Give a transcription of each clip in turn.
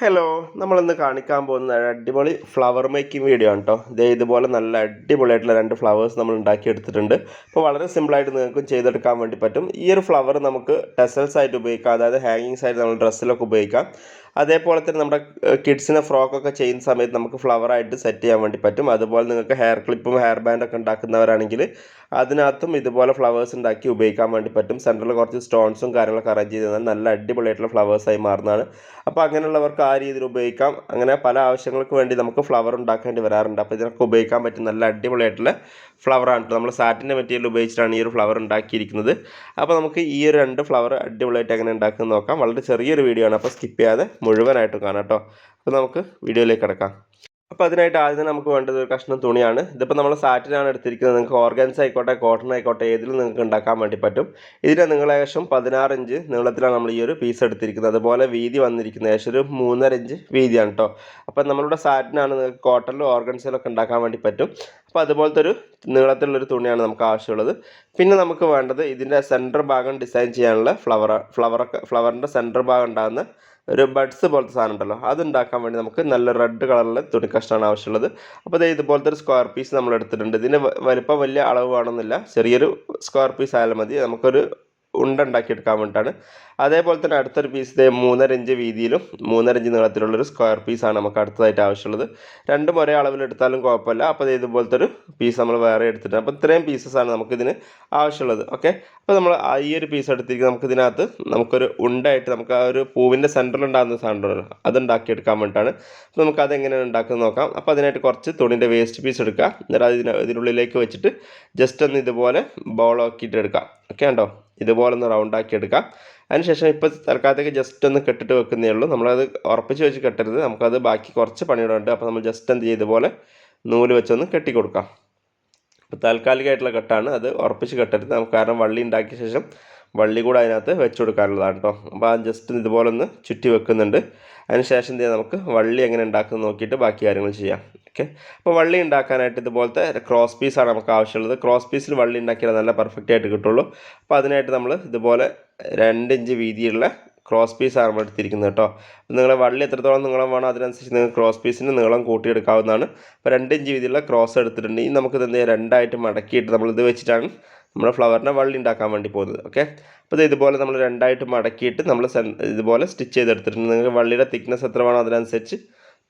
Hello നമ്മളിന്ന് കാണിക്കാൻ പോകുന്ന അടിപൊളി ഫ്ലവർ മേക്കിംഗ് വീഡിയോ ആണ് കേട്ടോ ഇതേ ഇതുപോലെ നല്ല അടിപൊളിയായിട്ടുള്ള രണ്ട് ഫ്ലവേഴ്സ് നമ്മൾ ഉണ്ടാക്കിയെടുത്തിട്ടുണ്ട്. അപ്പോൾ വളരെ സിമ്പിളായിട്ട് നിങ്ങൾക്കും ചെയ്തെടുക്കാൻ വേണ്ടി പറ്റും. ഈ ഒരു ഫ്ലവർ നമുക്ക് ടെസൽസ് ആയിട്ട് ഉപയോഗിക്കാം. അതായത് ഹാങ്ങിങ്സ് ആയിട്ട് നമ്മൾ ഡ്രസ്സിലൊക്കെ ഉപയോഗിക്കാം. അതേപോലെ തന്നെ നമ്മുടെ കിഡ്സിനെ ഫ്രോക്കൊക്കെ ചെയ്യുന്ന സമയത്ത് നമുക്ക് ഫ്ലവറായിട്ട് സെറ്റ് ചെയ്യാൻ വേണ്ടി പറ്റും. അതുപോലെ നിങ്ങൾക്ക് ഹെയർ ക്ലിപ്പും ഹെയർ ബാൻഡൊക്കെ ഉണ്ടാക്കുന്നവരാണെങ്കിൽ അതിനകത്തും ഇതുപോലെ ഫ്ലവേഴ്സ് ഉണ്ടാക്കി ഉപയോഗിക്കാൻ വേണ്ടി പറ്റും. സെന്ററിൽ കുറച്ച് സ്റ്റോൺസും കാര്യങ്ങളൊക്കെ അറേഞ്ച് ചെയ്ത് തന്നാൽ നല്ല അടിപൊളിയായിട്ടുള്ള ഫ്ലവേഴ്സായി മാറുന്നതാണ്. അപ്പോൾ അങ്ങനെയുള്ളവർക്ക് ആ രീതിയിൽ ഉപയോഗിക്കാം. അങ്ങനെ പല ആവശ്യങ്ങൾക്ക് വേണ്ടി നമുക്ക് ഫ്ലവർ ഉണ്ടാക്കേണ്ടി വരാറുണ്ട്. അപ്പോൾ ഇതിനൊക്കെ ഉപയോഗിക്കാൻ പറ്റും നല്ല അടിപൊളിയായിട്ടുള്ള ഫ്ലവറാണ് നമ്മൾ സാറ്റിന്റെ മെറ്റീരിയൽ ഉപയോഗിച്ചിട്ടാണ് ഈ ഒരു ഫ്ലവർ ഉണ്ടാക്കിയിരിക്കുന്നത്. അപ്പോൾ നമുക്ക് ഈ ഒരു രണ്ട് ഫ്ലവർ അടിപൊളിയായിട്ട് എങ്ങനെ ഉണ്ടാക്കുന്നത് നോക്കാം. വളരെ ചെറിയൊരു വീഡിയോ ആണ്. അപ്പോൾ സ്കിപ്പ് ചെയ്യാതെ മുഴുവനായിട്ടും കാണാം കേട്ടോ. അപ്പോൾ നമുക്ക് വീഡിയോയിലേക്ക് കിടക്കാം. അപ്പോൾ അതിനായിട്ട് ആദ്യം നമുക്ക് വേണ്ടത് ഒരു കഷ്ണം തുണിയാണ്. ഇതിപ്പോൾ നമ്മൾ സാറ്റിനാണ് എടുത്തിരിക്കുന്നത്. നിങ്ങൾക്ക് ഓർഗൻസ് ആയിക്കോട്ടെ കോട്ടൺ ആയിക്കോട്ടെ ഏതിലും നിങ്ങൾക്ക് ഉണ്ടാക്കാൻ വേണ്ടി പറ്റും. ഇതിന് നിങ്ങൾ ഏകദേശം പതിനാറ് ഇഞ്ച് നീളത്തിലാണ് നമ്മൾ ഈ ഒരു പീസ് എടുത്തിരിക്കുന്നത്. അതുപോലെ വീതി വന്നിരിക്കുന്നത് ഏകദേശം ഒരു മൂന്നര ഇഞ്ച് വീതിയാണ് കേട്ടോ. അപ്പോൾ നമ്മളുടെ സാറ്റിനാണ് നിങ്ങൾക്ക് കോട്ടണിലും ഓർഗൻസിലൊക്കെ ഉണ്ടാക്കാൻ വേണ്ടി പറ്റും. അപ്പോൾ അതുപോലത്തെ ഒരു നീളത്തിലുള്ളൊരു തുണിയാണ് നമുക്ക് ആവശ്യമുള്ളത്. പിന്നെ നമുക്ക് വേണ്ടത് ഇതിന്റെ സെന്റർ ഭാഗം ഡിസൈൻ ചെയ്യാനുള്ള ഫ്ലവർ ഫ്ലവറൊക്കെ ഫ്ലവറിന്റെ സെന്റർ ഭാഗം ഉണ്ടാകുന്ന ഒരു ബഡ്സ് പോലത്തെ സാധനം ഉണ്ടല്ലോ അത് ഉണ്ടാക്കാൻ വേണ്ടി നമുക്ക് നല്ല റെഡ് കളറിലെ തുണി കഷ്ണമാണ് ആവശ്യമുള്ളത് അപ്പോൾ ഇതുപോലത്തെ ഒരു സ്ക്വയർ പീസ് നമ്മൾ എടുത്തിട്ടുണ്ട് ഇതിന് വലിപ്പം വലിയ അളവ് വേണമെന്നില്ല. ചെറിയൊരു സ്ക്വയർ പീസ് ആയാലും മതി. നമുക്കൊരു ഉണ്ട ഉണ്ടാക്കിയെടുക്കാൻ വേണ്ടിയിട്ടാണ്. അതേപോലെ തന്നെ അടുത്തൊരു പീസ് ഇതേ മൂന്നര ഇഞ്ച് വീതിയിലും മൂന്നര ഇഞ്ച് നീളത്തിലുള്ളൊരു സ്ക്വയർ പീസാണ് നമുക്ക് അടുത്തതായിട്ട് ആവശ്യമുള്ളത്. രണ്ടും ഒരേ അളവിലെടുത്താലും കുഴപ്പമില്ല. അപ്പോൾ ഇതുപോലത്തെ ഒരു പീസ് നമ്മൾ വേറെ എടുത്തിട്ടുണ്ട്. അപ്പോൾ ഇത്രയും പീസസാണ് നമുക്കിതിന് ആവശ്യമുള്ളത്. ഓക്കെ അപ്പോൾ നമ്മൾ ഈ ഒരു പീസ് എടുത്തിരിക്കുന്നത് നമുക്കിതിനകത്ത് നമുക്കൊരു ഉണ്ടായിട്ട് നമുക്ക് ആ ഒരു പൂവിന്റെ സെന്ററിൽ ഉണ്ടാകുന്ന സാധനം ഉണ്ടല്ലോ. അത് ഉണ്ടാക്കിയെടുക്കാൻ വേണ്ടിയിട്ടാണ്. അപ്പോൾ നമുക്ക് അതെങ്ങനെയാണ് ഉണ്ടാക്കുന്നത് നോക്കാം. അപ്പോൾ അതിനായിട്ട് കുറച്ച് തുണിന്റെ വേസ്റ്റ് പീസ് എടുക്കുക. എന്നിട്ട് അതിന് ഇതിനുള്ളിലേക്ക് വെച്ചിട്ട് ജസ്റ്റ് ഒന്ന് ഇതുപോലെ ബോളാക്കിയിട്ട് എടുക്കാം ഓക്കെ ഉണ്ടോ ഇതുപോലെ ഒന്ന് റൗണ്ട് ആക്കി എടുക്കാം. അതിനുശേഷം ഇപ്പോൾ തൽക്കാലത്തേക്ക് ജസ്റ്റ് ഒന്ന് കെട്ടിട്ട് വെക്കുന്നേ ഉള്ളൂ. നമ്മളത് ഉറപ്പിച്ച് വെച്ച് കെട്ടരുത്. നമുക്കത് ബാക്കി കുറച്ച് പണിയുടെ അപ്പോൾ നമ്മൾ ജസ്റ്റ് എന്ത് ചെയ്യും? ഇതുപോലെ നൂൽ വെച്ചൊന്ന് കെട്ടി കൊടുക്കാം. അപ്പോൾ താൽക്കാലികമായിട്ടുള്ള കെട്ടാണ്. അത് ഉറപ്പിച്ച് കെട്ടരുത്. നമുക്ക് കാരണം വള്ളി ഉണ്ടാക്കിയ ശേഷം വള്ളി കൂടെ അതിനകത്ത് വെച്ച് കൊടുക്കാനുള്ളതാണ് കേട്ടോ അപ്പോൾ ജസ്റ്റ് ഇതുപോലെ ഒന്ന് ചുറ്റി വെക്കുന്നുണ്ട്. അതിനുശേഷം എന്ത് ചെയ്യാം? നമുക്ക് വള്ളി എങ്ങനെ ഉണ്ടാക്കുന്നത് നോക്കിയിട്ട് ബാക്കി കാര്യങ്ങൾ ചെയ്യാം. ഓക്കെ അപ്പോൾ വള്ളി ഉണ്ടാക്കാനായിട്ട് ഇതുപോലത്തെ ക്രോസ് പീസാണ് നമുക്ക് ആവശ്യമുള്ളത്. ക്രോസ് പീസിൽ വള്ളി ഉണ്ടാക്കിയാൽ നല്ല പെർഫെക്റ്റ് ആയിട്ട് കിട്ടുള്ളൂ. അപ്പോൾ അതിനായിട്ട് നമ്മൾ ഇതുപോലെ രണ്ട് ഇഞ്ച് വീതിയുള്ള ക്രോസ് പീസാണ് നമ്മൾ എടുത്തിരിക്കുന്നത് കേട്ടോ. നിങ്ങളെ വള്ളി എത്രത്തോളം നീളം വേണം അതിനനുസരിച്ച് നിങ്ങൾ ക്രോസ് പീസിന് നീളം കൂട്ടിയെടുക്കാവുന്നതാണ്. അപ്പോൾ രണ്ട് ഇഞ്ച് വീതിയുള്ള ക്രോസ് എടുത്തിട്ടുണ്ട്. ഇനി നമുക്കിത് എന്ത് ചെയ്യാം? രണ്ടായിട്ട് മടക്കിയിട്ട് നമ്മൾ ഇത് വെച്ചിട്ടാണ് നമ്മുടെ ഫ്ലവറിനെ വള്ളി ഉണ്ടാക്കാൻ വേണ്ടി പോകുന്നത്. ഓക്കെ അപ്പോൾ ഇത് ഇതുപോലെ നമ്മൾ രണ്ടായിട്ട് മടക്കിയിട്ട് നമ്മൾ ഇതുപോലെ സ്റ്റിച്ച് ചെയ്തെടുത്തിട്ടുണ്ട്. നിങ്ങൾക്ക് വള്ളിയുടെ തിക്നെസ് എത്ര വേണോ അതിനനുസരിച്ച്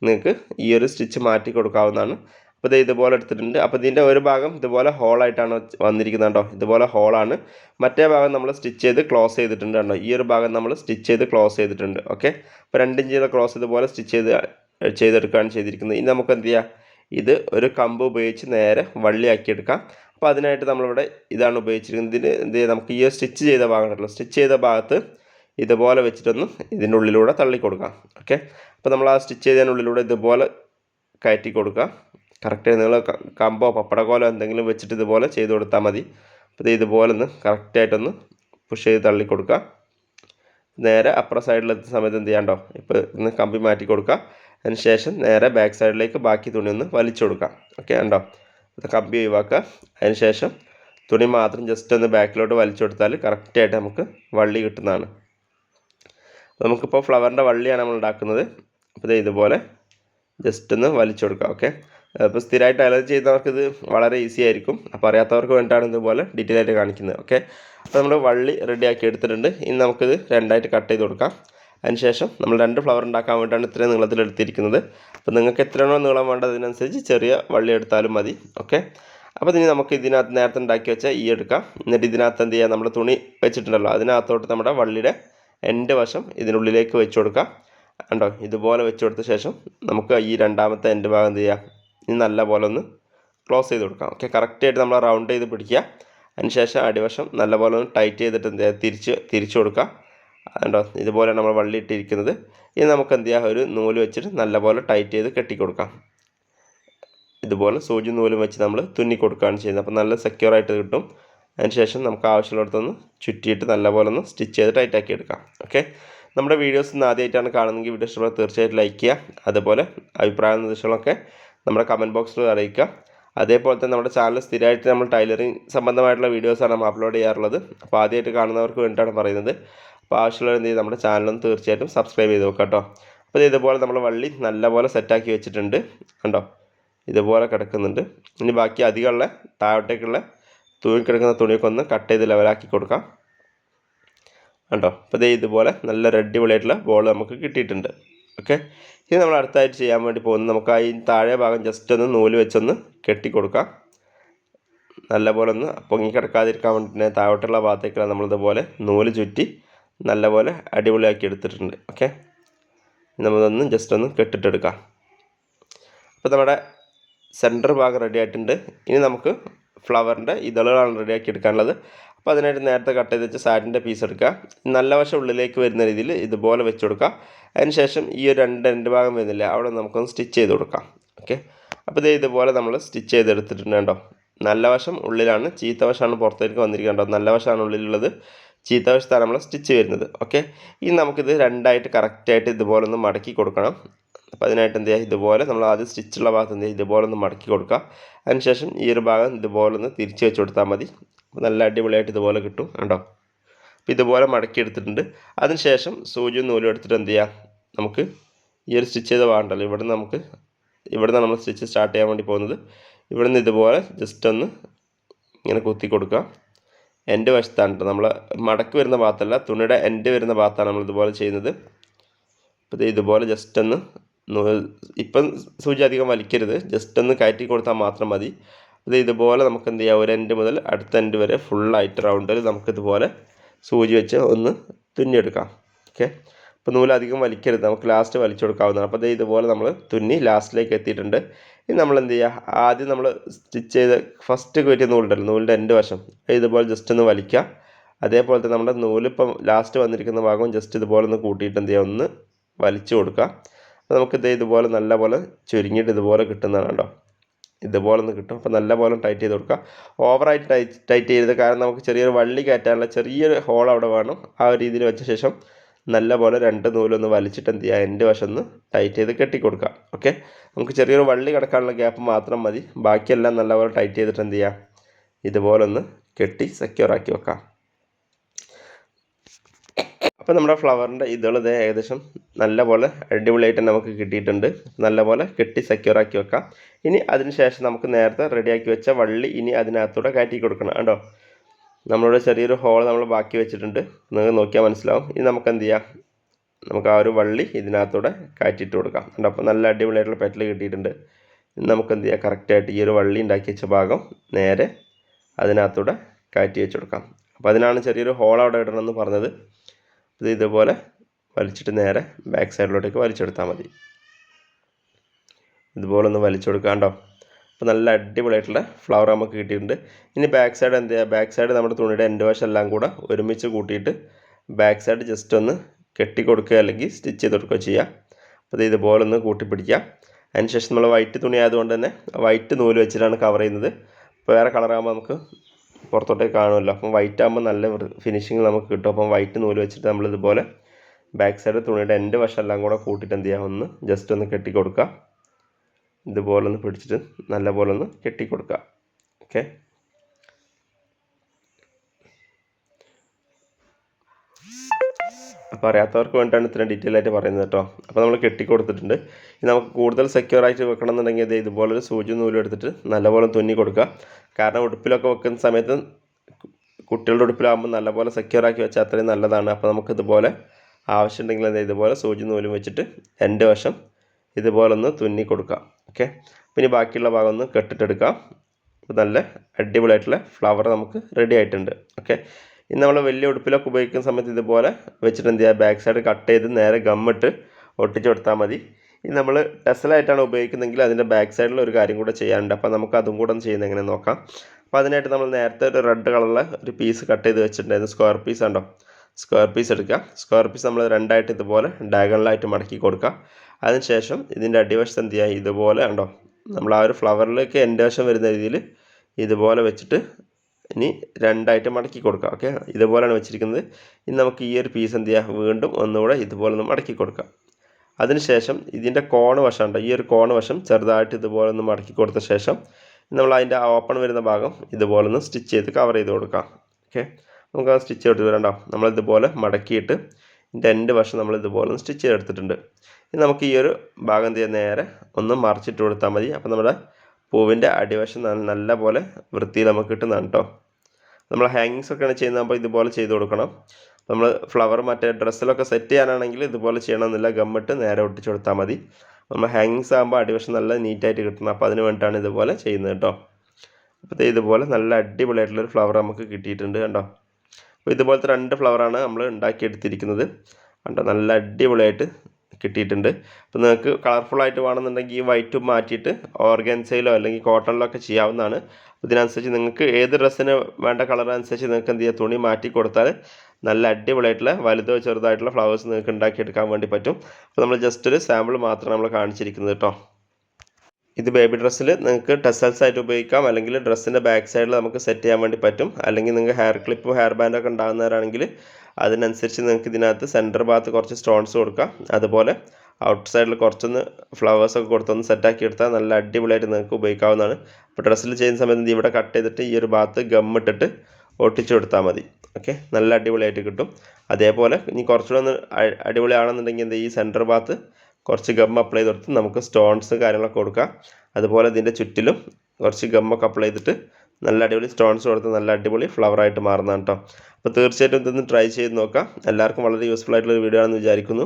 നിങ്ങൾക്ക് ഈ ഒരു സ്റ്റിച്ച് മാറ്റി കൊടുക്കാവുന്നതാണ്. അപ്പോൾ ഇത് ഇതുപോലെ എടുത്തിട്ടുണ്ട്. അപ്പോൾ ഇതിന്റെ ഒരു ഭാഗം ഇതുപോലെ ഹോളായിട്ടാണ് വന്നിരിക്കുന്നത് കേട്ടോ ഇതുപോലെ ഹോളാണ് മറ്റേ ഭാഗം നമ്മൾ സ്റ്റിച്ച് ചെയ്ത് ക്ലോസ് ചെയ്തിട്ടുണ്ട് കേട്ടോ ഈ ഒരു ഭാഗം നമ്മൾ സ്റ്റിച്ച് ചെയ്ത് ക്ലോസ് ചെയ്തിട്ടുണ്ട്. ഓക്കെ അപ്പോൾ രണ്ട് ഇഞ്ചിലെ ക്ലോസ് ഇതുപോലെ സ്റ്റിച്ച് ചെയ്ത് ചെയ്തെടുക്കുകയാണ് ചെയ്തിരിക്കുന്നത്. ഇനി നമുക്ക് എന്ത് ചെയ്യാം? ഇത് ഒരു കമ്പ് ഉപയോഗിച്ച് നേരെ വള്ളിയാക്കി എടുക്കാം. അപ്പോൾ അതിനായിട്ട് നമ്മളിവിടെ ഇതാണ് ഉപയോഗിച്ചിരിക്കുന്നത്. ഇതിന് എന്ത് നമുക്ക് ഈ സ്റ്റിച്ച് ചെയ്ത ഭാഗം സ്റ്റിച്ച് ചെയ്ത ഭാഗത്ത് ഇതുപോലെ വെച്ചിട്ടൊന്ന് ഇതിന്റെ ഉള്ളിലൂടെ തള്ളി കൊടുക്കാം ഓക്കെ അപ്പോൾ നമ്മൾ ആ സ്റ്റിച്ച് ചെയ്തതിനുള്ളിലൂടെ ഇതുപോലെ കയറ്റി കൊടുക്കുക കറക്റ്റ് നിങ്ങൾ കമ്പോ പപ്പടക്കോലോ എന്തെങ്കിലും വെച്ചിട്ട് ഇതുപോലെ ചെയ്ത് കൊടുത്താൽ മതി. അപ്പോൾ ഇത് ഇതുപോലെ ഒന്ന് കറക്റ്റായിട്ടൊന്ന് പുഷ് ചെയ്ത് തള്ളി കൊടുക്കുക നേരെ അപ്പുറ സൈഡിലെത്തുന്ന സമയത്ത് എന്ത് ചെയ്യാണ്ടോ? ഇപ്പോൾ ഇന്ന് കമ്പി മാറ്റി കൊടുക്കുക. അതിന് ശേഷം നേരെ ബാക്ക് സൈഡിലേക്ക് ബാക്കി തുണി ഒന്ന് വലിച്ചു കൊടുക്കാം ഓക്കെ ഉണ്ടോ കമ്പി ഒഴിവാക്കുക. അതിന് ശേഷം തുണി മാത്രം ജസ്റ്റ് ഒന്ന് ബാക്കിലോട്ട് വലിച്ചു കൊടുത്താൽ കറക്റ്റായിട്ട് നമുക്ക് വള്ളി കിട്ടുന്നതാണ്. നമുക്കിപ്പോൾ ഫ്ലവറിന്റെ വള്ളിയാണ് നമ്മൾ ഉണ്ടാക്കുന്നത്. അപ്പോൾ ഇതുപോലെ ജസ്റ്റ് ഒന്ന് വലിച്ചു കൊടുക്കുക ഓക്കെ അപ്പോൾ സ്ഥിരമായിട്ട് അലർജി ചെയ്യുന്നവർക്ക് ഇത് വളരെ ഈസി ആയിരിക്കും. അപ്പോൾ അറിയാത്തവർക്ക് വേണ്ടിയിട്ടാണ് ഇതുപോലെ ഡീറ്റെയിൽ ആയിട്ട് കാണിക്കുന്നത് ഓക്കെ അപ്പോൾ നമ്മൾ വള്ളി റെഡിയാക്കി എടുത്തിട്ടുണ്ട്. ഇനി നമുക്കിത് രണ്ടായിട്ട് കട്ട് ചെയ്ത് കൊടുക്കാം. അതിനുശേഷം നമ്മൾ രണ്ട് ഫ്ലവർ ഉണ്ടാക്കാൻ വേണ്ടിയിട്ടാണ് ഇത്രയും നീളത്തിൽ എടുത്തിരിക്കുന്നത്. അപ്പോൾ നിങ്ങൾക്ക് എത്രയാണോ നീളം വേണ്ടത് അതിനനുസരിച്ച് ചെറിയ വള്ളി എടുത്താലും മതി ഓക്കെ അപ്പോൾ ഇനി നമുക്ക് ഇതിനകത്ത് നേരത്തെ ഉണ്ടാക്കി വെച്ച ഈ എടുക്കാം. എന്നിട്ട് ഇതിനകത്ത് എന്ത് ചെയ്യാം? നമ്മൾ തുണി വെച്ചിട്ടുണ്ടല്ലോ അതിനകത്തോട്ട് നമ്മുടെ വള്ളിയുടെ എൻഡ് വശം ഇതിനുള്ളിലേക്ക് വെച്ച് കൊടുക്കാം. കണ്ടോ? ഇതുപോലെ വെച്ച് കൊടുത്ത ശേഷം നമുക്ക് ഈ രണ്ടാമത്തെ എന്റെ ഭാഗം എന്ത് ചെയ്യാം? ഇനി നല്ല പോലെ ഒന്ന് ക്ലോസ് ചെയ്ത് കൊടുക്കാം. ഓക്കെ കറക്റ്റായിട്ട് നമ്മൾ റൗണ്ട് ചെയ്ത് പിടിക്കുക. അതിനുശേഷം അടിവശം നല്ല പോലെ ഒന്ന് ടൈറ്റ് ചെയ്തിട്ട് എന്ത് ചെയ്യുക തിരിച്ച് തിരിച്ചു കൊടുക്കാം കണ്ടോ? ഇതുപോലെ നമ്മൾ വള്ളി ഇട്ടിരിക്കുന്നത്. ഇനി നമുക്ക് എന്ത് ചെയ്യാം? ഒരു നൂൽ വെച്ചിട്ട് നല്ല പോലെ ടൈറ്റ് ചെയ്ത് കെട്ടിക്കൊടുക്കാം ഇതുപോലെ സൂചി നൂലും വെച്ച് നമ്മൾ തുന്നി കൊടുക്കുകയാണ് ചെയ്യുന്നത്. അപ്പോൾ നല്ല സെക്യൂർ ആയിട്ട് കിട്ടും. അതിനുശേഷം നമുക്ക് ആവശ്യമുള്ളിടത്തൊന്ന് ചുറ്റിയിട്ട് നല്ലപോലെ ഒന്ന് സ്റ്റിച്ച് ചെയ്ത് ടൈറ്റാക്കി എടുക്കാം. ഓക്കെ നമ്മുടെ വീഡിയോസ് ഇന്ന് ആദ്യമായിട്ടാണ് കാണുന്നതെങ്കിൽ വീഡിയോ ഇഷ്ടപ്പെടാൻ തീർച്ചയായിട്ടും ലൈക്ക് ചെയ്യുക. അതുപോലെ അഭിപ്രായ നിർദ്ദേശങ്ങളൊക്കെ നമ്മുടെ കമന്റ് ബോക്സിൽ അറിയിക്കുക. അതേപോലെ തന്നെ നമ്മുടെ ചാനൽ സ്ഥിരമായിട്ട് നമ്മൾ ടൈലറിങ് സംബന്ധമായിട്ടുള്ള വീഡിയോസാണ് നമ്മൾ അപ്ലോഡ് ചെയ്യാറുള്ളത്. അപ്പോൾ ആദ്യമായിട്ട് കാണുന്നവർക്ക് വേണ്ടിയിട്ടാണ് പറയുന്നത്. അപ്പോൾ ആവശ്യമുള്ളവർ എന്ത് ചെയ്യും? നമ്മുടെ ചാനലും തീർച്ചയായിട്ടും സബ്സ്ക്രൈബ് ചെയ്ത് നോക്കാം കേട്ടോ. അപ്പോൾ ഇതുപോലെ നമ്മൾ വള്ളി നല്ലപോലെ സെറ്റാക്കി വെച്ചിട്ടുണ്ട്. കണ്ടോ? ഇതുപോലെ കിടക്കുന്നുണ്ട്. ഇനി ബാക്കി അധികമുള്ള താഴോട്ടേക്കുള്ള തൂങ്ങി കിടക്കുന്ന തുണിയൊക്കെ ഒന്ന് കട്ട് ചെയ്ത് ലെവലാക്കി കൊടുക്കാം. കണ്ടോ? അപ്പോൾ ദേ ഇതുപോലെ നല്ല അടിപൊളിയായിട്ടുള്ള ബോൾ നമുക്ക് കിട്ടിയിട്ടുണ്ട്. ഓക്കെ ഇനി നമ്മൾ അടുത്തായിട്ട് ചെയ്യാൻ വേണ്ടി പോകുന്നത് നമുക്ക് ഈ താഴെ ഭാഗം ജസ്റ്റ് ഒന്ന് നൂൽ വെച്ചൊന്ന് കെട്ടി കൊടുക്കാം. നല്ലപോലെ ഒന്ന് പൊങ്ങി കിടക്കാതിരിക്കാൻ വേണ്ടി താഴോട്ടുള്ള ഭാഗത്തേക്കുള്ള നമ്മളിതുപോലെ നൂൽ ചുറ്റി നല്ലപോലെ അടിപൊളിയാക്കി എടുത്തിട്ടുണ്ട്. ഓക്കെ നമ്മളൊന്ന് ജസ്റ്റ് ഒന്ന് കെട്ടിട്ടെടുക്കാം. അപ്പോൾ നമ്മുടെ സെന്റർ ഭാഗം റെഡി ആയിട്ടുണ്ട്. ഇനി നമുക്ക് ഫ്ലവറിന്റെ ഇതളുകളാണ് റെഡിയാക്കി എടുക്കാനുള്ളത്. അപ്പോൾ അതിനായിട്ട് നേരത്തെ കട്ട് ചെയ്ത് വെച്ച സാരിന്റെ പീസ് എടുക്കുക. നല്ല വശം ഉള്ളിലേക്ക് വരുന്ന രീതിയിൽ ഇതുപോലെ വെച്ച് കൊടുക്കുക. അതിനുശേഷം ഈ ഒരു രണ്ട് രണ്ട് ഭാഗം വരുന്നില്ല അവിടെ നമുക്കൊന്ന് സ്റ്റിച്ച് ചെയ്ത് കൊടുക്കാം. ഓക്കെ അപ്പോൾ ഇത് ഇതുപോലെ നമ്മൾ സ്റ്റിച്ച് ചെയ്തെടുത്തിട്ടുണ്ട് കേട്ടോ നല്ല വശം ഉള്ളിലാണ് ചീത്ത വശമാണ് പുറത്തേക്ക് വന്നിരിക്കുന്നത് നല്ല വശമാണ് ഉള്ളിലുള്ളത് ചീത്ത വശത്താണ് നമ്മൾ സ്റ്റിച്ച് വരുന്നത്. ഓക്കെ ഇനി നമുക്കിത് രണ്ടായിട്ട് കറക്റ്റായിട്ട് ഇതുപോലെ ഒന്ന് മടക്കി കൊടുക്കണം. അപ്പോൾ അതിനായിട്ട് എന്ത് ചെയ്യുക? ഇതുപോലെ നമ്മൾ ആദ്യം സ്റ്റിച്ചുള്ള ഭാഗത്ത് എന്ത് ചെയ്യുക? ഇതുപോലെ ഒന്ന് മടക്കി കൊടുക്കുക. അതിനുശേഷം ഈ ഒരു ഭാഗം ഇതുപോലെ ഒന്ന് തിരിച്ച് വെച്ച് കൊടുത്താൽ മതി. നല്ല അടിപൊളിയായിട്ട് ഇതുപോലെ കിട്ടും കണ്ടോ? അപ്പോൾ ഇതുപോലെ മടക്കി എടുത്തിട്ടുണ്ട്. അതിനുശേഷം സൂചിയും നൂലും എടുത്തിട്ട് എന്ത് ചെയ്യാം നമുക്ക് ഈ ഒരു സ്റ്റിച്ച് ചെയ്ത ഭാഗമുണ്ടല്ലോ ഇവിടെ നമുക്ക് ഇവിടെ നിന്ന് നമ്മൾ സ്റ്റിച്ച് സ്റ്റാർട്ട് ചെയ്യാൻ വേണ്ടി പോകുന്നത്. ഇവിടെ നിന്ന് ഇതുപോലെ ജസ്റ്റ് ഒന്ന് ഇങ്ങനെ കുത്തി കൊടുക്കുക. എന്റെ വശത്താണ് കേട്ടോ. നമ്മൾ മടക്കി വരുന്ന ഭാഗത്തല്ല തുണിയുടെ എന്റെ വരുന്ന ഭാഗത്താണ് നമ്മൾ ഇതുപോലെ ചെയ്യുന്നത്. അപ്പോൾ ഇതുപോലെ ജസ്റ്റ് ഒന്ന് ഇപ്പം സൂചി അധികം വലിക്കരുത്. ജസ്റ്റ് ഒന്ന് കയറ്റി കൊടുത്താൽ മാത്രം മതി. അത് ഇതുപോലെ നമുക്ക് എന്ത് ചെയ്യാം? ഒരു എൻഡ് മുതൽ അടുത്ത എൻഡ് വരെ ഫുള്ളായിട്ട് റൗണ്ടിൽ നമുക്കിതുപോലെ സൂചി വെച്ച് ഒന്ന് തുന്നിയെടുക്കാം. ഓക്കെ അപ്പോൾ നൂൽ അധികം വലിക്കരുത്. നമുക്ക് ലാസ്റ്റ് വലിച്ചു കൊടുക്കാവുന്നതാണ്. അപ്പോൾ ഇതുപോലെ നമ്മൾ തുന്നി ലാസ്റ്റിലേക്ക് എത്തിയിട്ടുണ്ട്. ഇനി നമ്മൾ എന്ത് ചെയ്യുക ആദ്യം നമ്മൾ സ്റ്റിച്ച് ചെയ്ത് ഫസ്റ്റ് കയറ്റിയ നൂലുണ്ടല്ലോ നൂലിന്റെ എന്റെ വശം. ഇതുപോലെ ജസ്റ്റ് ഒന്ന് വലിക്കുക അതേപോലെ തന്നെ നമ്മുടെ നൂലിപ്പം ലാസ്റ്റ് വന്നിരിക്കുന്ന ഭാഗം ജസ്റ്റ് ഇതുപോലെ ഒന്ന് കൂട്ടിയിട്ട് എന്ത് ചെയ്യുക ഒന്ന് വലിച്ചു കൊടുക്കുക. അപ്പോൾ നമുക്കിത് ഇതുപോലെ നല്ല പോലെ ചുരുങ്ങിയിട്ട് ഇതുപോലെ കിട്ടുന്നതാണ് കേട്ടോ. ഇതുപോലെ ഒന്ന് കിട്ടും. അപ്പോൾ നല്ല പോലെ ടൈറ്റ് ചെയ്ത് കൊടുക്കുക. ഓവറായിട്ട് ടൈറ്റ് ടൈറ്റ് ചെയ്യരുത്. കാരണം നമുക്ക് ചെറിയൊരു വള്ളി കയറ്റാനുള്ള ചെറിയൊരു ഹോൾ അവിടെ വേണം. ആ ഒരു രീതിയിൽ വെച്ച ശേഷം നല്ല പോലെ രണ്ട് നൂലൊന്ന് വലിച്ചിട്ട് എന്ത് ചെയ്യുക എന്റെ വശം ഒന്ന് ടൈറ്റ് ചെയ്ത് കെട്ടിക്കൊടുക്കുക. ഓക്കെ? നമുക്ക് ചെറിയൊരു വള്ളി കിടക്കാനുള്ള ഗ്യാപ്പ് മാത്രം മതി. ബാക്കിയെല്ലാം നല്ലപോലെ ടൈറ്റ് ചെയ്തിട്ട് എന്ത് ചെയ്യുക ഇതുപോലെ ഒന്ന് കെട്ടി സെക്യൂർ ആക്കി വെക്കാം അപ്പോൾ നമ്മുടെ ഫ്ലവറിന്റെ ഇതുകൾ ഇത് ഏകദേശം നല്ലപോലെ അടിപൊളിയായിട്ട് നമുക്ക് കിട്ടിയിട്ടുണ്ട്. നല്ലപോലെ കെട്ടി സെക്യൂർ ആക്കി വെക്കാം. ഇനി അതിന് ശേഷം നമുക്ക് നേരത്തെ റെഡിയാക്കി വെച്ച വള്ളി ഇനി അതിനകത്തൂടെ കയറ്റി കൊടുക്കണം കേട്ടോ. നമ്മളുടെ ചെറിയൊരു ഹോൾ നമ്മൾ ബാക്കി വെച്ചിട്ടുണ്ട്. നിങ്ങൾക്ക് നോക്കിയാൽ മനസ്സിലാവും. ഇനി നമുക്ക് എന്ത് ചെയ്യാം? നമുക്ക് ആ ഒരു വള്ളി ഇതിനകത്തൂടെ കയറ്റിയിട്ട് കൊടുക്കാം. കണ്ടോ? അപ്പോൾ നല്ല അടിപൊളിയായിട്ടുള്ള പെറ്റൽ കിട്ടിയിട്ടുണ്ട്. നമുക്ക് എന്ത് ചെയ്യാം? കറക്റ്റായിട്ട് ഈ ഒരു വള്ളി ഉണ്ടാക്കി വെച്ച ഭാഗം നേരെ അതിനകത്തൂടെ കയറ്റി വെച്ച് കൊടുക്കാം. അപ്പോൾ അതിനാണ് ചെറിയൊരു ഹോൾ അവിടെ ഇടണമെന്ന് പറഞ്ഞത്. ഇത് ഇതുപോലെ വലിച്ചിട്ട് നേരെ ബാക്ക് സൈഡിലോട്ടേക്ക് വലിച്ചെടുത്താൽ മതി. ഇതുപോലെ ഒന്ന് വലിച്ചു കൊടുക്കാണ്ടോ അപ്പോൾ നല്ല അടിപൊളിയായിട്ടുള്ള ഫ്ലവർ നമുക്ക് കിട്ടിയിട്ടുണ്ട്. ഇനി ബാക്ക് സൈഡ് എന്ത് ചെയ്യുക ബാക്ക് സൈഡ് നമ്മുടെ തുണിയുടെ എന്റെ വശം എല്ലാം കൂടെ ഒരുമിച്ച് കൂട്ടിയിട്ട് ബാക്ക് സൈഡ് ജസ്റ്റ് ഒന്ന് കെട്ടി കൊടുക്കുക അല്ലെങ്കിൽ സ്റ്റിച്ച് ചെയ്ത് കൊടുക്കുകയോ ചെയ്യുക അപ്പോൾ ഇത് ഇതുപോലെ ഒന്ന് കൂട്ടി പിടിക്കുക അതിനുശേഷം നമ്മൾ വൈറ്റ് തുണി ആയതുകൊണ്ട് തന്നെ വൈറ്റ് നൂൽ വെച്ചിട്ടാണ് കവർ ചെയ്യുന്നത്. വേറെ കളറാകുമ്പോൾ നമുക്ക് പുറത്തോട്ടേക്ക് കാണുമല്ലോ. അപ്പം വൈറ്റ് ആകുമ്പോൾ നല്ല ഫിനിഷിങ് നമുക്ക് കിട്ടും. അപ്പം വൈറ്റ് നൂൽ വെച്ചിട്ട് നമ്മൾ ഇതുപോലെ ബാക്ക് സൈഡ് തുണിയുടെ എന്റെ വശം എല്ലാം കൂടെ കൂട്ടിയിട്ട് എന്ത് ചെയ്യുക ഒന്ന് ജസ്റ്റ് ഒന്ന് കെട്ടി കൊടുക്കുക. ഇതുപോലെ ഒന്ന് പിടിച്ചിട്ട് നല്ല പോലെ ഒന്ന് കെട്ടി കൊടുക്കുക. ഓക്കെ അപ്പോൾ അറിയാത്തവർക്ക് വേണ്ടിയിട്ടാണ് ഇത്രയും ഡീറ്റെയിൽ ആയിട്ട് പറയുന്നത് കേട്ടോ. അപ്പോൾ നമ്മൾ കെട്ടി കൊടുത്തിട്ടുണ്ട് ഇനി നമുക്ക് കൂടുതൽ സെക്യൂർ ആയിട്ട് വെക്കണം എന്നുണ്ടെങ്കിൽ ഇത് ഇതുപോലൊരു സൂചി നൂലും എടുത്തിട്ട് നല്ലപോലെ തുന്നി കൊടുക്കുക. കാരണം ഉടുപ്പിലൊക്കെ വെക്കുന്ന സമയത്ത് കുട്ടികളുടെ ഉടുപ്പിലാകുമ്പോൾ നല്ലപോലെ സെക്യൂർ ആക്കി വെച്ചാൽ അത്രയും നല്ലതാണ്. അപ്പോൾ നമുക്ക് ഇതുപോലെ ആവശ്യമുണ്ടെങ്കിൽ എന്താ ഇതുപോലെ സൂചി നൂലും വെച്ചിട്ട് രണ്ട് വശം ഇതുപോലെ ഒന്ന് തുന്നി കൊടുക്കാം. ഓക്കെ? പിന്നെ ബാക്കിയുള്ള ഭാഗം ഒന്ന് കെട്ടിട്ടെടുക്കാം. നല്ല അടിപൊളിയായിട്ടുള്ള ഫ്ലവർ നമുക്ക് റെഡി ആയിട്ടുണ്ട്. ഓക്കെ? ഇനി നമ്മൾ വലിയ ഉടുപ്പിലൊക്കെ ഉപയോഗിക്കുന്ന സമയത്ത് ഇതുപോലെ വെച്ചിട്ട് എന്ത് ചെയ്യുക ബാക്ക് സൈഡ് കട്ട് ചെയ്ത് നേരെ ഗമ്മിട്ട് ഒട്ടിച്ച് കൊടുത്താൽ മതി. ഇനി നമ്മൾ ടെസലായിട്ടാണ് ഉപയോഗിക്കുന്നതെങ്കിൽ അതിന്റെ ബാക്ക് സൈഡിൽ ഒരു കാര്യം കൂടെ ചെയ്യാനുണ്ട്. അപ്പോൾ നമുക്ക് അതും കൂടെ ഒന്ന് ചെയ്യുന്നത് എങ്ങനെ നോക്കാം. അപ്പോൾ അതിനായിട്ട് നമ്മൾ നേരത്തെ ഒരു റെഡ് കളറിലെ ഒരു പീസ് കട്ട് ചെയ്ത് വെച്ചിട്ടുണ്ടായിരുന്നു സ്ക്വയർ പീസ് ഉണ്ടോ സ്ക്വയർ പീസ് എടുക്കുക സ്ക്വയർ പീസ് നമ്മൾ രണ്ടായിട്ട് ഇതുപോലെ ഡയഗണലായിട്ട് മടക്കി കൊടുക്കുക അതിനുശേഷം ഇതിന്റെ അടിവശത്ത് എന്ത് ചെയ്യുക ഇതുപോലെ ഉണ്ടോ നമ്മൾ ആ ഒരു ഫ്ലവറിലേക്ക് എന്റെ വശം വരുന്ന രീതിയിൽ ഇതുപോലെ വെച്ചിട്ട് ഇനി രണ്ടായിട്ട് മടക്കി കൊടുക്കുക ഓക്കെ ഇതുപോലെയാണ് വെച്ചിരിക്കുന്നത്. ഇനി നമുക്ക് ഈ ഒരു പീസ് എന്ത് ചെയ്യുക വീണ്ടും ഒന്നുകൂടെ ഇതുപോലെ ഒന്ന് മടക്കി കൊടുക്കുക അതിനുശേഷം ഇതിന്റെ കോണ് വശം ഉണ്ട് ഈ ഒരു കോണ് വശം ചെറുതായിട്ട് ഇതുപോലെ ഒന്ന് മടക്കി കൊടുത്ത ശേഷം നമ്മൾ അതിന്റെ ഓപ്പൺ വരുന്ന ഭാഗം ഇതുപോലെ ഒന്ന് സ്റ്റിച്ച് ചെയ്ത് കവർ ചെയ്ത് കൊടുക്കാം ഓക്കെ നമുക്ക് ആ സ്റ്റിച്ച് ചെയ്ത് വരണ്ടോ നമ്മളിതുപോലെ മടക്കിയിട്ട് ഇതിന്റെ രണ്ട് വശം നമ്മൾ ഇതുപോലെ ഒന്ന് സ്റ്റിച്ച് ചെയ്തെടുത്തിട്ടുണ്ട്. ഇനി നമുക്ക് ഈ ഒരു ഭാഗം നേരെ ഒന്ന് മറിച്ചിട്ട് കൊടുത്താൽ മതി. അപ്പോൾ നമ്മുടെ പൂവിന്റെ അടിവശം നല്ല പോലെ വൃത്തിയിൽ നമുക്ക് കിട്ടുന്നതാണ് കേട്ടോ നമ്മൾ ഹാങ്ങിങ്സ് ഒക്കെയാണ് ചെയ്യുന്നത് ഇതുപോലെ ചെയ്ത് കൊടുക്കണം. നമ്മൾ ഫ്ലവർ മറ്റേ ഡ്രസ്സിലൊക്കെ സെറ്റ് ചെയ്യാനാണെങ്കിൽ ഇതുപോലെ ചെയ്യണമെന്നില്ല. ഗമ്മിട്ട് നേരെ ഒട്ടിച്ചു കൊടുത്താൽ മതി. നമ്മൾ ഹാങ്ങിങ്സ് ആകുമ്പോൾ അടിവശം നല്ല നീറ്റായിട്ട് കിട്ടണം. അപ്പോൾ അതിന് വേണ്ടിയിട്ടാണ് ഇതുപോലെ ചെയ്യുന്നത് കേട്ടോ അപ്പോൾ ഇതുപോലെ നല്ല അടിപൊളിയായിട്ടുള്ളൊരു ഫ്ലവർ നമുക്ക് കിട്ടിയിട്ടുണ്ട് കണ്ടോ. അപ്പോൾ ഇതുപോലത്തെ രണ്ട് ഫ്ലവറാണ് നമ്മൾ ഉണ്ടാക്കിയെടുത്തിരിക്കുന്നത്. കണ്ടോ നല്ല അടിപൊളിയായിട്ട് കിട്ടിയിട്ടുണ്ട്. അപ്പോൾ നിങ്ങൾക്ക് കളർഫുൾ ആയിട്ട് വേണമെന്നുണ്ടെങ്കിൽ ഈ വൈറ്റും മാറ്റിയിട്ട് ഓർഗൻസയിലോ അല്ലെങ്കിൽ കോട്ടണിലോ ഒക്കെ ചെയ്യാവുന്നതാണ്. ഇതിനനുസരിച്ച് നിങ്ങൾക്ക് ഏത് ഡ്രസ്സിന് വേണ്ട കളർ അനുസരിച്ച് നിങ്ങൾക്ക് എന്ത് ചെയ്യുക തുണി മാറ്റി കൊടുത്താൽ നല്ല അടിപൊളിയായിട്ടുള്ള വലുതോ ചെറുതായിട്ടുള്ള ഫ്ലവേഴ്സ് നിങ്ങൾക്ക് ഉണ്ടാക്കിയെടുക്കാൻ വേണ്ടി പറ്റും. അപ്പോൾ നമ്മൾ ജസ്റ്റ് ഒരു സാമ്പിൾ മാത്രമാണ് നമ്മൾ കാണിച്ചിരിക്കുന്നത് കേട്ടോ. ഇത് ബേബി ഡ്രസ്സിൽ നിങ്ങൾക്ക് ടെസൽസ് ആയിട്ട് ഉപയോഗിക്കാം. അല്ലെങ്കിൽ ഡ്രസ്സിന്റെ ബാക്ക് സൈഡിൽ നമുക്ക് സെറ്റ് ചെയ്യാൻ വേണ്ടി പറ്റും. അല്ലെങ്കിൽ നിങ്ങൾക്ക് ഹെയർ ക്ലിപ്പും ഹെയർ ബാൻഡൊക്കെ ഉണ്ടാകുന്നവരാണെങ്കിൽ അതിനനുസരിച്ച് നിങ്ങൾക്ക് ഇതിനകത്ത് സെന്റർ ഭാഗത്ത് കുറച്ച് സ്റ്റോൺസ് കൊടുക്കാം. അതുപോലെ ഔട്ട് സൈഡിൽ കുറച്ചൊന്ന് ഫ്ലവേഴ്സൊക്കെ കൊടുത്തൊന്ന് സെറ്റാക്കി എടുത്താൽ നല്ല അടിപൊളിയായിട്ട് നിങ്ങൾക്ക് ഉപയോഗിക്കാവുന്നതാണ്. അപ്പോൾ ഡ്രസ്സിൽ ചെയ്യുന്ന സമയത്ത് ഇവിടെ കട്ട് ചെയ്തിട്ട് ഈ ഒരു ഭാഗത്ത് ഗം ഇട്ടിട്ട് ഒട്ടിച്ചു കൊടുത്താൽ മതി. ഓക്കെ നല്ല അടിപൊളിയായിട്ട് കിട്ടും. അതേപോലെ ഇനി കുറച്ചുകൂടെ ഒന്ന് അടിപൊളിയാണെന്നുണ്ടെങ്കിൽ എന്ത് ഈ സെന്റർ ഭാഗത്ത് കുറച്ച് ഗം അപ്ലൈ ചെയ്ത് കൊടുത്ത് നമുക്ക് സ്റ്റോൺസ് കാര്യങ്ങളൊക്കെ കൊടുക്കാം. അതുപോലെ ഇതിന്റെ ചുറ്റിലും കുറച്ച് ഗമ്മൊക്കെ അപ്ലൈ ചെയ്തിട്ട് നല്ല അടിപൊളി സ്റ്റോൺസ് കൊടുത്ത് നല്ല അടിപൊളി ഫ്ലവറായിട്ട് മാറുന്നതാണ് കേട്ടോ അപ്പോൾ തീർച്ചയായിട്ടും ഇതൊന്ന് ട്രൈ ചെയ്ത് നോക്കാം. എല്ലാവർക്കും വളരെ യൂസ്ഫുൾ ആയിട്ടുള്ള ഒരു വീഡിയോ ആണെന്ന് വിചാരിക്കുന്നു.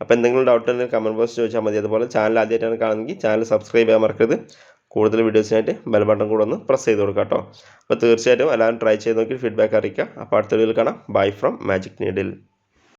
അപ്പോൾ എന്തെങ്കിലും ഡൗട്ട് ഉണ്ടെങ്കിൽ കമന്റ് ബോക്സ് ചോദിച്ചാൽ മതി. അതുപോലെ ചാനൽ ആദ്യമായിട്ടാണ് കാണുന്നെങ്കിൽ ചാനൽ സബ്സ്ക്രൈബ് ചെയ്യാൻ മറക്കരുത്. കൂടുതൽ വീഡിയോസിനായിട്ട് ബെൽ ബട്ടൺ കൂടെ ഒന്ന് പ്രസ് ചെയ്ത് കൊടുക്കാം കേട്ടോ അപ്പോൾ തീർച്ചയായിട്ടും എല്ലാവരും ട്രൈ ചെയ്ത് നോക്കി ഫീഡ്ബാക്ക് അറിയിക്കുക. അപ്പോൾ അടുത്ത വീഡിയോയിൽ കാണാം. Bye from magic needle